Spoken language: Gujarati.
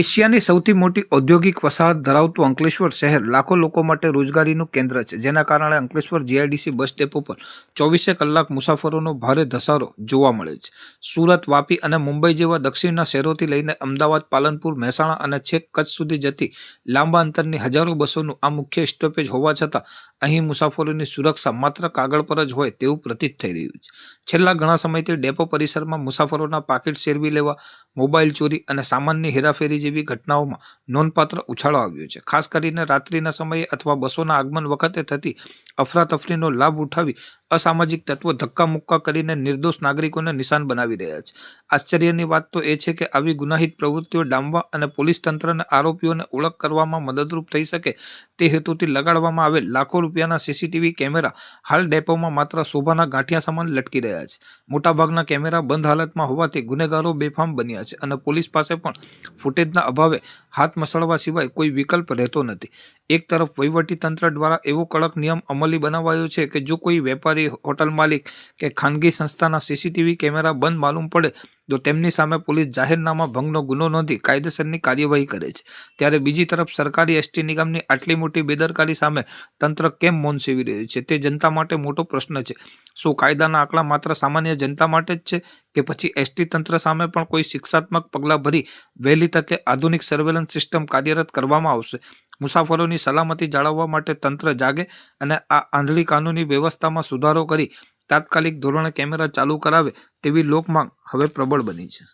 એશિયાની સૌથી મોટી ઔદ્યોગિક વસાહત ધરાવતું અંકલેશ્વર શહેર લાખો લોકો માટે રોજગારીનું કેન્દ્ર છે, જેના કારણે અંકલેશ્વર જીઆઈડીસી બસ ડેપો પર ચોવીસે કલાક મુસાફરોનો ભારે ધસારો જોવા મળે છે. સુરત, વાપી અને મુંબઈ જેવા દક્ષિણના શહેરોથી લઈને અમદાવાદ, પાલનપુર, મહેસાણા અને છેક કચ્છ સુધી જતી લાંબા અંતરની હજારો બસોનું આ મુખ્ય સ્ટોપેજ હોવા છતાં અહીં મુસાફરોની સુરક્ષા માત્ર કાગળ પર જ હોય તેવું પ્રતીત થઈ રહ્યું છે. છેલ્લા ઘણા સમયથી ડેપો પરિસરમાં મુસાફરોના પાકીટ શેરવી લેવા, મોબાઈલ ચોરી અને સામાનની હેરાફેરી જેવી ઘટનાઓમાં નોંધપાત્ર ઉછાળો આવ્યો છે. ખાસ કરીને રાત્રિના સમયે અથવા બસોના આગમન વખતે થતી અફરાતફરીનો લાભ ઉઠાવી અસામાજિક તત્વો ધક્કા મુક્કા કરીને નિર્દોષ નાગરિકોને નિશાન બનાવી રહ્યા છે. આશ્ચર્યની વાત તો એ છે કે આવી ગુનાહિત પ્રવૃત્તિઓ ડામવા અને પોલીસ તંત્રને આરોપીઓને ઓળખ કરવામાં મદદરૂપ થઈ શકે તે હેતુથી લગાડવામાં આવેલ લાખો રૂપિયાના સીસીટીવી કેમેરા હાલ ડેપોમાં માત્ર શોભાના ગાંઠિયા સમાન લટકી રહ્યા છે. મોટાભાગના કેમેરા બંધ હાલતમાં હોવાથી ગુનેગારો બેફામ બન્યા છે અને પોલીસ પાસે પણ ફૂટેજના અભાવે હાથ મસળવા સિવાય કોઈ વિકલ્પ રહેતો નથી. એક તરફ વહીવટી તંત્ર દ્વારા એવો કડક નિયમ અમલી બનાવાયો છે કે જો કોઈ વેપારી, હોટલ માલિક કે ખાનગી સંસ્થાના સીસીટીવી કેમેરા બંધ માલુમ પડે, તો તેમની સામે પોલીસ જાહેરનામા ભંગનો ગુનો નોંધી કાયદેસરની કાર્યવાહી કરે છે. ત્યારે બીજી તરફ સરકારી એસટી નિગમની આટલી મોટી બેદરકારી સામે તંત્ર કેમ મૌન સેવી રહ્યું છે તે જનતા માટે મોટો પ્રશ્ન છે. શું કાયદાના આંકડા માત્ર સામાન્ય જનતા માટે જ છે કે પછી એસટી તંત્ર સામે પણ કોઈ શિક્ષાત્મક પગલાં ભરી વહેલી તકે આધુનિક સર્વેલન્સ સિસ્ટમ કાર્યરત કરવામાં આવશે? મુસાફરોની સલામતી જાળવવા માટે તંત્ર જાગે અને આ આંધળી કાનૂની વ્યવસ્થામાં સુધારો કરી તાત્કાલિક ધોરણે કેમેરા ચાલુ કરાવે તેવી લોકમાંગ હવે પ્રબળ બની છે.